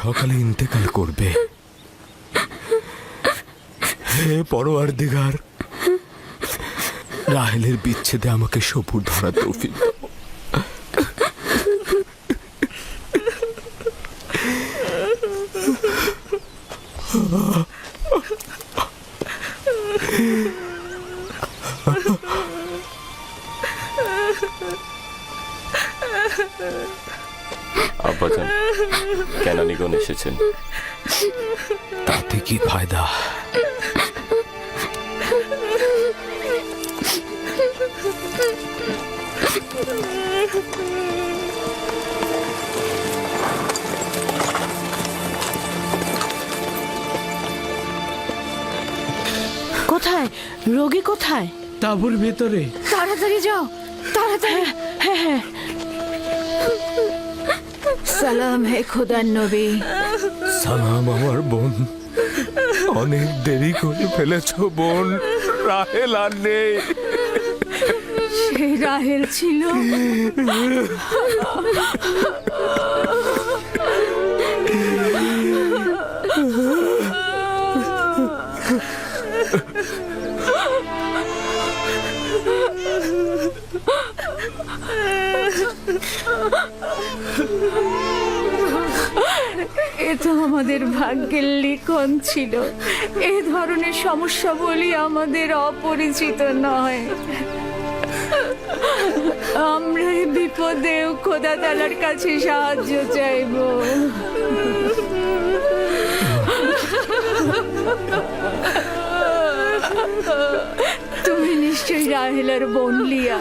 সকালে ইন্তেকাল করবে হে পরোয়ার দিগার রাহেলের বিচ্ছেদে আমাকে সবুর ধরা তৌফিক দাও। এসেছেন তাতে কি ফায়দা? কোথায়? রোগী কোথায়? তাঁবুর ভেতরে। তাড়াতাড়ি যাও তাড়াতাড়ি। হ্যাঁ হ্যাঁ। সালাম হে খোদার নবী। সালাম আমার বোন। অনেক দেরি করে ফেলেছ বোন। রাহেল আর নেই। সেই রাহেল ছিল। এ তো আমাদের ভাগ্যের লিখন ছিল। এ ধরনের সমস্যা বলি আমাদের অপরিচিত নয়। আমরা বিপদেও খোদা তালার কাছে সাহায্য চাইব। তুমি নিশ্চয়ই রাহেলার বোন লিয়া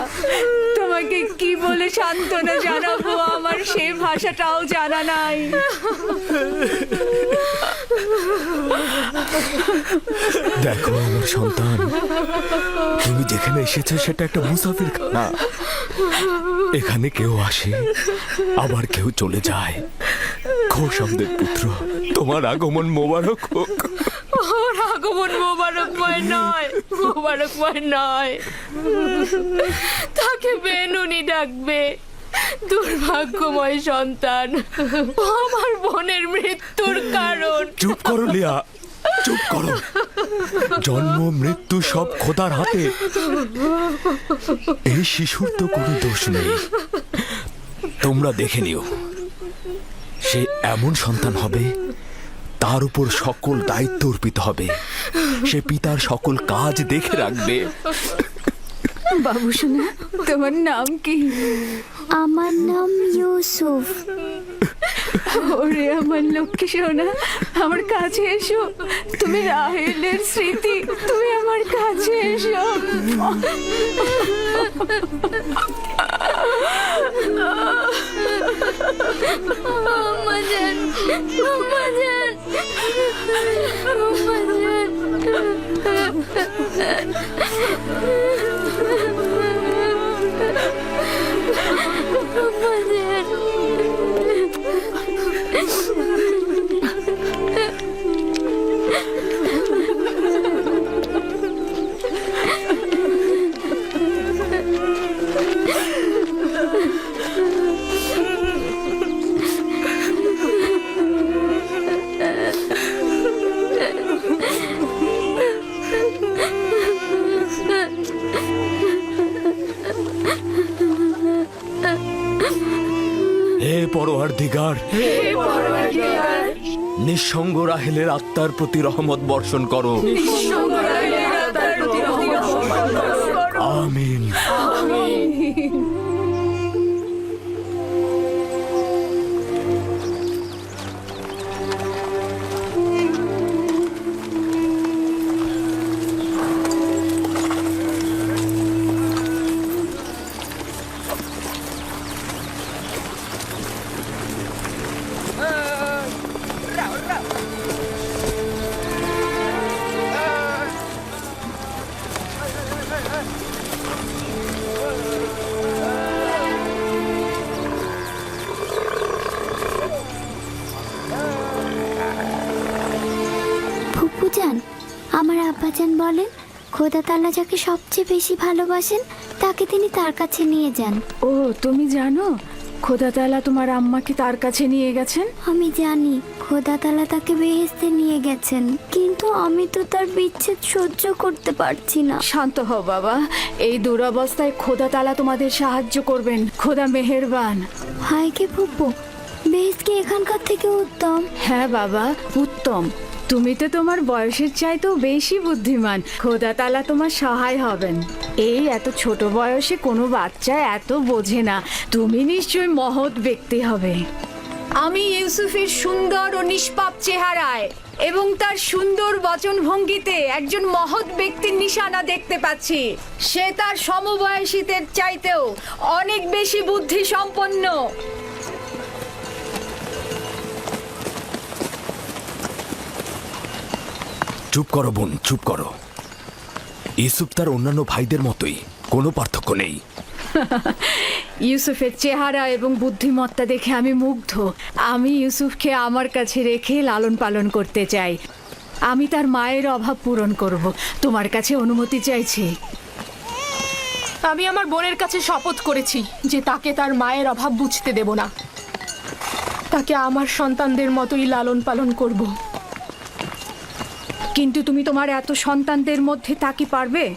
তোমাকে কি বলে সান্ত্বনা জানাব? আমার সে ভাষাটাও জানা নাই। দেখো আমার সন্তান তুমি যেখানে এসেছ সেটা একটা মুসাফির খানা এখানে কেউ আসে আবার কেউ চলে যায়। খোশামদের পুত্র তোমার আগমন মোবারক হোক। ওর আগমন মোবারকময় নয় মোবারকময় নয়। তাকে বেনুনি ডাকবে। দুর্ভাগ্যময় সন্তান। আমার বোনের মৃত্যুর কারণ। চুপ করো, লিয়া। চুপ করো। জন্ম, মৃত্যু সব খোদার হাতে। এই শিশুর তো কোনো দোষ নেই। তোমরা দেখে নিও। সে এমন সন্তান হবে, তার উপর সকল দায়িত্ব অর্পিত হবে। সে পিতার সকল কাজ দেখে রাখবে। বাবু শোনা তোমার নাম কি? আমার নাম ইউসুফ। ওরে আমার লক্ষ্মী সোনা আমার কাছে এসো। তুমি রাহেলের স্মৃতি তুমি আমার কাছে এসো। আমাজান আমাজান আমাজান হে রাহেলের আত্মার প্রতি রহমত বর্ষণ করো। আমিন। খোদা তাল্লা যাকে সবচেয়ে বেশি ভালোবাসেন তাকে তিনি তার কাছে নিয়ে যান। ও তুমি জানো খোদা তালা তোমার আম্মাকে তার কাছে নিয়ে গেছেন? আমি জানি খোদা তালা তাকে বেহেস্তে নিয়ে গেছেন কিন্তু আমি তো তার বিচ্ছেদ সহ্য করতে পারছি না। শান্ত হও বাবা এই দুরবস্থায় খোদা তালা তোমাদের সাহায্য করবেন। খোদা মেহেরবান। হায় কে ফুপু বেহেস্ত কি এখানকার থেকে উত্তম। হ্যাঁ বাবা উত্তম। তুমি তো তোমার বয়সের চাইতেও বেশি বুদ্ধিমান। খোদা তালা তোমার সহায় হবেন। এই এত ছোট বয়সে কোনো বাচ্চা এত বোঝে না। তুমি নিশ্চয়ই মহৎ ব্যক্তি হবে। আমি ইউসুফের সুন্দর ও নিষ্পাপ চেহারায় এবং তার সুন্দর বচন ভঙ্গিতে একজন মহৎ ব্যক্তির নিশানা দেখতে পাচ্ছি। সে তার সমবয়সীদের চাইতেও অনেক বেশি বুদ্ধি সম্পন্ন চুপ করো বোন চুপ করো। ইউসুফ তার অন্যান্য ভাইদের মতোই কোনো পার্থক্য নেই। ইউসুফের চেহারা এবং বুদ্ধিমত্তা দেখে আমি মুগ্ধ। আমি ইউসুফকে আমার কাছে রেখে লালন পালন করতে চাই। আমি তার মায়ের অভাব পূরণ করব। তোমার কাছে অনুমতি চাইছি। আমি আমার বোনের কাছে শপথ করেছি যে তাকে তার মায়ের অভাব বুঝতে দেব না। তাকে আমার সন্তানদের মতোই লালন পালন করব। কিন্তু তুমি তোমার এত সন্তানদের মধ্যে তা কি পারবে?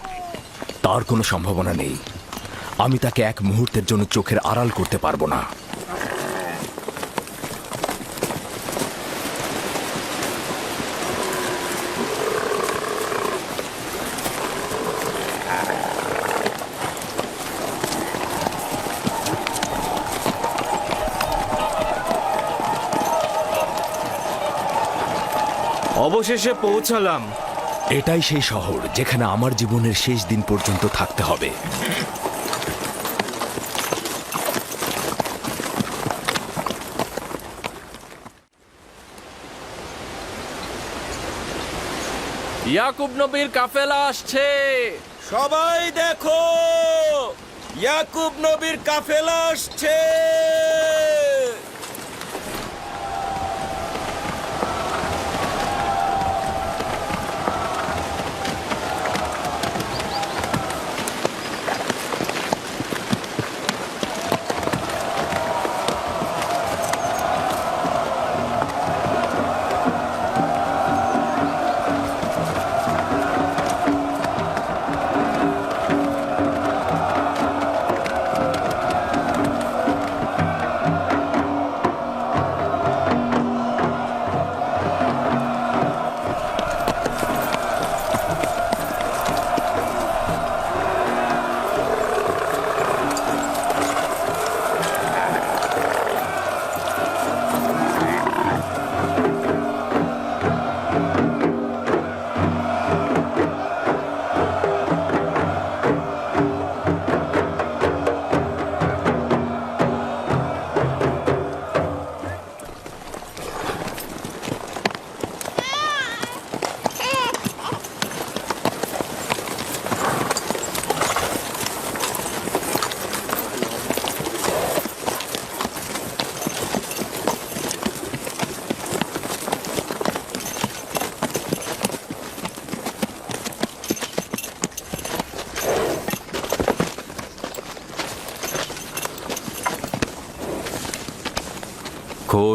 তার কোনো সম্ভাবনা নেই। আমি তাকে এক মুহূর্তের জন্য চোখের আড়াল করতে পারব না। অবশেষে পৌঁছালাম। এটাই সেই শহর যেখানে আমার জীবনের শেষ দিন পর্যন্ত থাকতে হবে। ইয়াকুব নবীর কাফেলা আসছে। সবাই দেখো ইয়াকুব নবীর কাফেলা আসছে।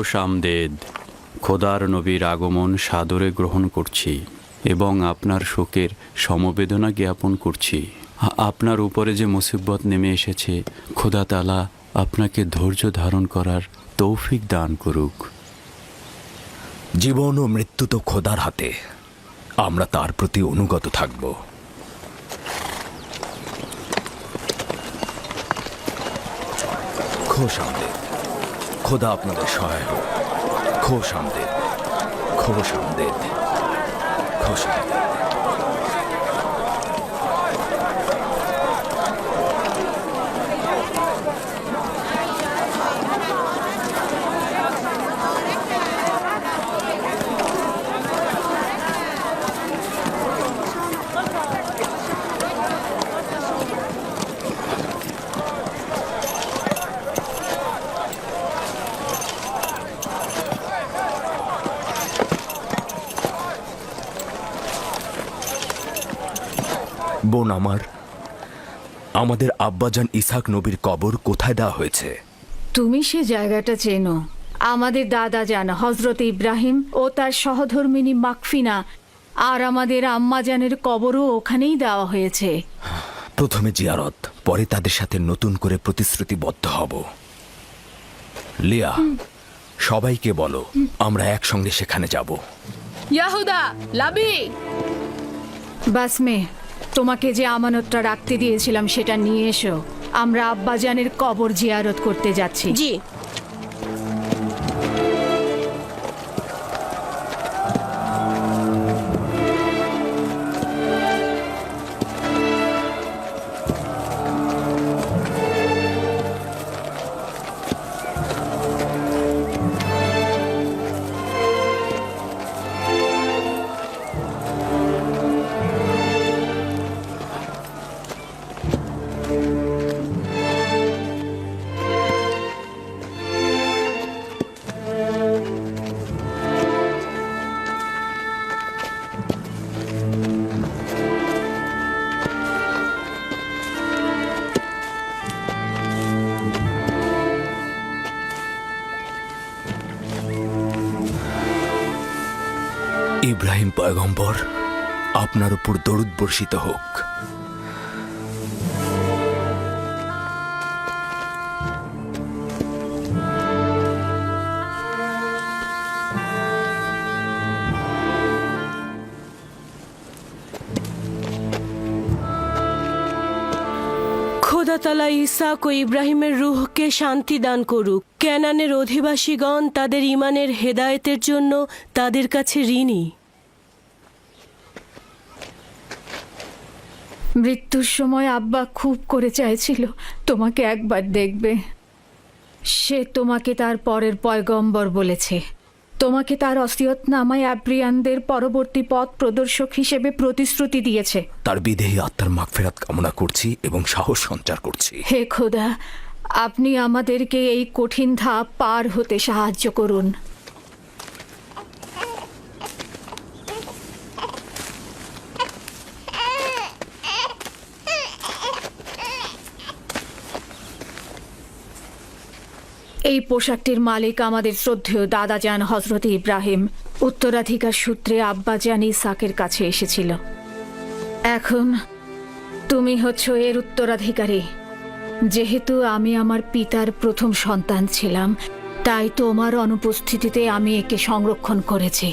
খোশ আমদেদ খোদার নবীর আগমন সাদরে গ্রহণ করছি এবং আপনার শোকের সমবেদনা জ্ঞাপন করছি। আপনার উপরে যে মুসিবত নেমে এসেছে, খোদা তালা আপনাকে ধৈর্য ধারণ করার তৌফিক দান করুক। জীবন ও মৃত্যু তো খোদার হাতে, আমরা তার প্রতি অনুগত থাকব। খোশ আমদেদ খোদা আপনাদের সহায় হোক। খোশ আমদেদ খোশ আমদেদ খোশ আমদেদ বোন আমার। আমাদের আব্বাজান ইসাক নবীর কবর কোথায় দেওয়া হয়েছে? তুমি সে জায়গাটা চেনো। আমাদের দাদা যান হজরত ইব্রাহিম ও তার সহধর্মিনী মাকফিনা আর আমাদের আম্মাজানের কবরও ওখানেই দেওয়া হয়েছে। প্রথমে জিয়ারত পরে তাদের সাথে নতুন করে প্রতিশ্রুতিবদ্ধ হব। লিয়া সবাইকে বলো আমরা একসঙ্গে সেখানে যাব। ইয়াহুদা লাবি! বাসমে তোমাকে যে আমানতটা রাখতে দিয়েছিলাম সেটা নিয়ে এসো। আমরা আব্বাজানের কবর জিয়ারত করতে যাচ্ছি। জি। পয়গম্বর, আপনার উপর দরুদ বর্ষিত হোক। খোদা তালা ইসাক ও ইব্রাহিমের রুহকে শান্তি দান করুক। ক্যানানের অধিবাসীগণ তাদের ইমানের হেদায়েতের জন্য তাদের কাছে ঋণী। মৃত্যুর সময় আব্বা খুব করে চাইছিল তোমাকে একবার দেখবে। সে তোমাকে তার পরের পয়গম্বর বলেছে। তোমাকে তার অসিয়তনামায় অ্যাব্রিয়ানদের পরবর্তী পথ প্রদর্শক হিসেবে প্রতিশ্রুতি দিয়েছে। তার বিদেহী আত্মার মাগফেরাত কামনা করছি এবং সাহস সঞ্চার করছি। হে খোদা আপনি আমাদেরকে এই কঠিন ধাপ পার হতে সাহায্য করুন। এই পোশাকটির মালিক আমাদের শ্রদ্ধেয় দাদাজান হজরত ইব্রাহিম। উত্তরাধিকার সূত্রে আব্বাজান ইসাকের কাছে এসেছিল। এখন তুমি হচ্ছ এর উত্তরাধিকারী। যেহেতু আমি আমার পিতার প্রথম সন্তান ছিলাম, তাই তোমার অনুপস্থিতিতে আমি একে সংরক্ষণ করেছি।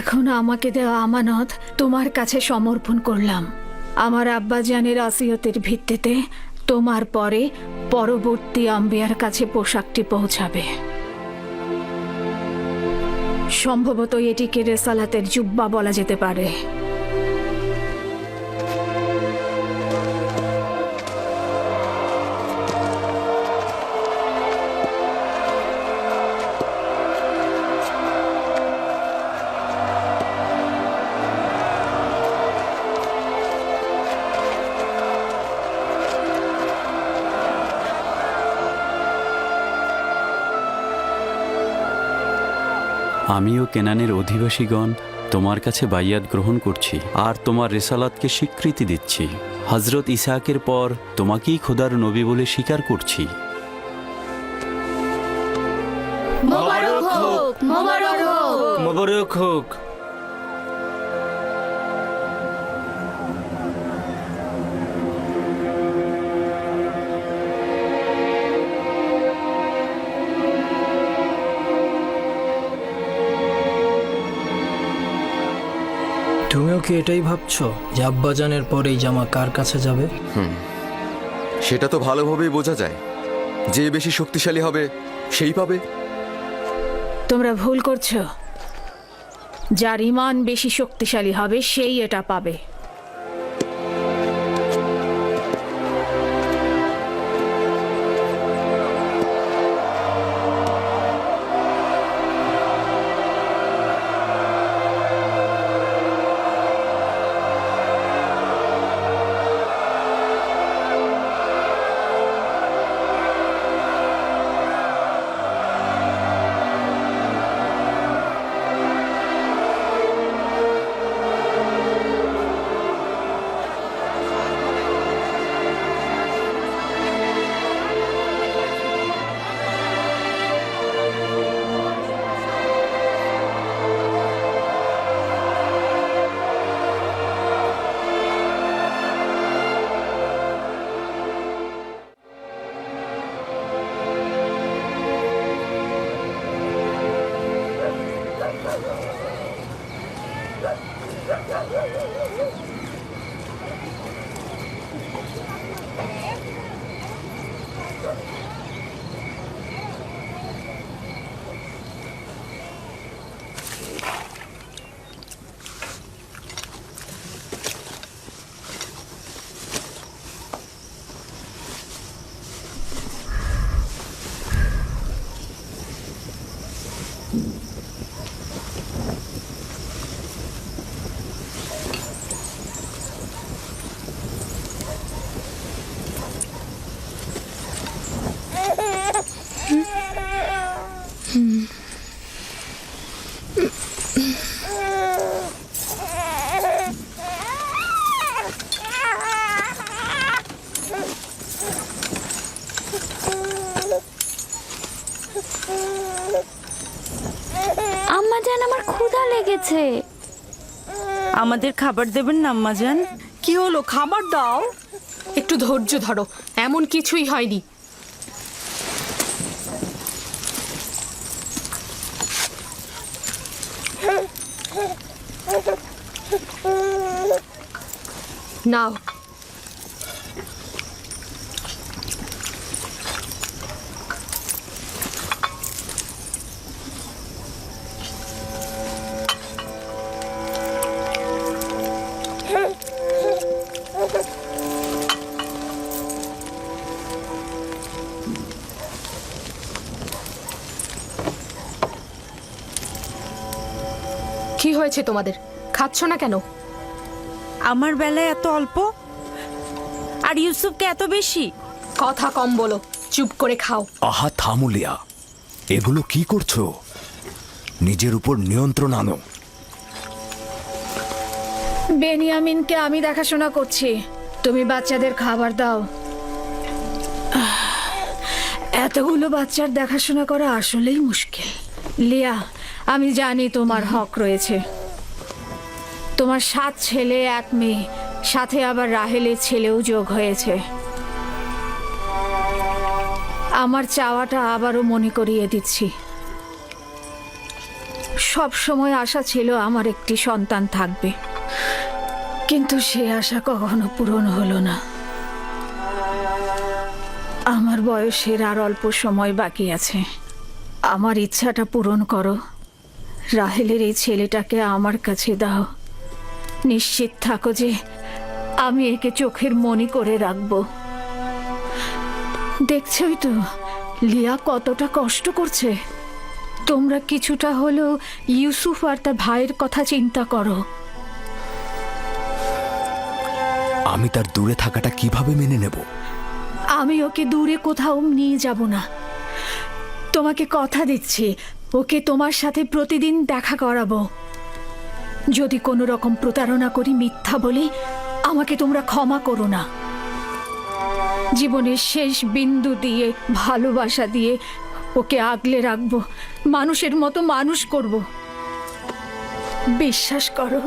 এখন আমাকে দেওয়া আমানত তোমার কাছে সমর্পণ করলাম। আমার আব্বাজানের আসিয়তের ভিত্তিতে তোমার পরে পরবর্তী আম্বিয়ার কাছে পোশাকটি পৌঁছাবে। সম্ভবত এটিকে রেসালাতের জুব্বা বলা যেতে পারে। আমিও কেনানের অধিবাসীগণ তোমার কাছে বাইয়াত গ্রহণ করছি আর তোমার রেসালাতকে স্বীকৃতি দিচ্ছি। হজরত ইসাহাকের পর তোমাকেই খোদার নবী বলে স্বীকার করছি। মোবারক হোক মোবারক হোক। মোবারক হোক। তুমিও কি এটাই ভাবছ যে আব্বাজানের পর এই জামা কার কাছে যাবে? হুম সেটা তো ভালোভাবেই বোঝা যায়। যে বেশি শক্তিশালী হবে সেই পাবে। তোমরা ভুল করছ। যার ইমান বেশি শক্তিশালী হবে সেই এটা পাবে। আম্মা জান আমার ক্ষুধা লেগেছে। আমাদের খাবার দেবেন না আম্মাজান কি হলো? খাবার দাও। একটু ধৈর্য ধরো এমন কিছুই হয়নি। নাও হয়েছে তোমাদের? খাচ্ছ না কেন? আমার বেলায় এত অল্প? আর ইউসুফকে এত বেশি? কথা কম বলো চুপ করে খাও। আহা থামুলিয়া এগুলো কি করছ? নিজের উপর নিয়ন্ত্রণ আনো। বেনিয়ামিনকে আমি দেখাশোনা করছি। তুমি বাচ্চাদের খাবার দাও। এতগুলো বাচ্চার দেখাশোনা করা আসলেই মুশকিল। লিয়া আমি জানি তোমার হক রয়েছে। তোমার সাত ছেলে, এক মেয়ে, সাথে আবার রাহেলের ছেলেও যোগ হয়েছে। আমার চাওয়াটা আবারও মনে করিয়ে দিচ্ছি। সব সময় আশা ছিল আমার একটি সন্তান থাকবে। কিন্তু সে আশা কখনো পূরণ হলো না। আমার বয়সের আর অল্প সময় বাকি আছে। আমার ইচ্ছাটা পূরণ করো। রাহেলের এই ছেলেটাকে আমার কাছে দাও। নিশ্চিত থাকো যে আমি একে চোখের মনি করে রাখব। দেখছই তো লিয়া কতটা কষ্ট করছে। তোমরা কিছুটা হলেও ইউসুফ আর তার ভাইয়ের কথা চিন্তা করো। আমি তার দূরে থাকাটা কীভাবে মেনে নেব? আমি ওকে দূরে কোথাও নিয়ে যাব না। তোমাকে কথা দিচ্ছি ওকে তোমার সাথে প্রতিদিন দেখা করাবো। যদি কোনো রকম প্রতারণা করি মিথ্যা বলি, আমাকে তোমরা ক্ষমা করো না। জীবনের শেষ বিন্দু দিয়ে, ভালোবাসা দিয়ে ওকে আগলে রাখব, মানুষের মতো মানুষ করব। বিশ্বাস করো,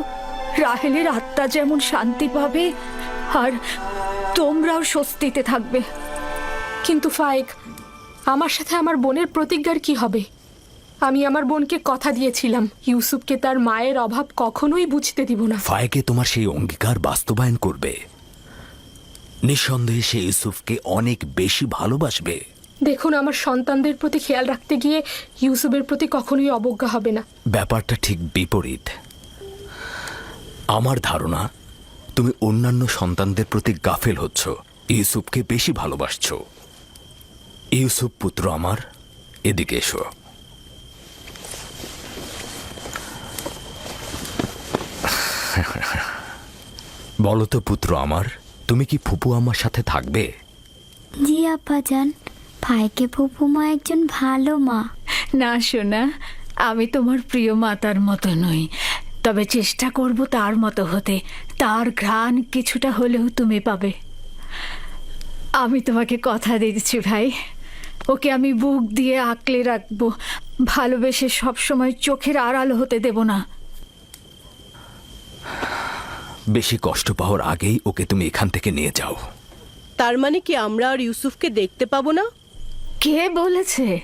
রাহেলের আত্মা যেমন শান্তি পাবে, আর তোমরাও স্বস্তিতে থাকবে। কিন্তু ফায়েক, আমার সাথে আমার বোনের প্রতিজ্ঞার কি হবে? আমি আমার বোনকে কথা দিয়েছিলাম। ইউসুফকে তার মায়ের অভাব কখনোই বুঝতে দিব না। ফায়েকে তোমার সেই অঙ্গীকার বাস্তবায়ন করবে। নিঃসন্দেহে সে ইউসুফকে অনেক বেশি ভালোবাসবে। দেখুন আমার সন্তানদের প্রতি খেয়াল রাখতে গিয়ে ইউসুফের প্রতি কখনোই অবজ্ঞা হবে না। ব্যাপারটা ঠিক বিপরীত। আমার ধারণা তুমি অন্যান্য সন্তানদের প্রতি গাফেল হচ্ছ। ইউসুফকে বেশি ভালোবাসছো। ইউসুফ পুত্র আমার এদিকে এসো। বলো তো পুত্র আমার তুমি কি ফুপু আমার সাথে থাকবে? জি আব্বাজান ভাইকে ফুপু মা একজন ভালো মা। না শোনা আমি তোমার প্রিয় মাতার মতো নই। তবে চেষ্টা করব তার মতো হতে। তার ঘ্রাণ কিছুটা হলেও তুমি পাবে। আমি তোমাকে কথা দিচ্ছি ভাই। ওকে আমি বুক দিয়ে আঁকলে রাখব। ভালোবেসে সবসময় চোখের আড়াল হতে দেব না। বেশি কষ্ট পাওয়ার আগেই ওকে তুমি এখান থেকে নিয়ে যাও। তার মানে কি আমরা আর ইউসুফকে দেখতে পাবো না? কে বলেছে?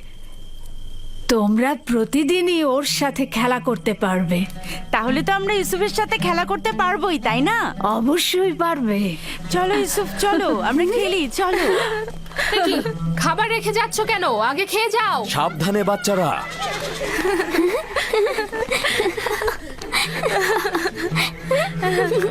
তোমরা প্রতিদিনই ওর সাথে খেলা করতে পারবে। তাহলে তো আমরা ইউসুফের সাথে খেলা করতে পারবোই তাই না? অবশ্যই পারবে। চলো ইউসুফ চলো আমরা খেলি চলো। কি খাবার রেখে যাচ্ছ কেন? আগে খেয়ে যাও। সাবধানে বাচ্চারা। Yeah.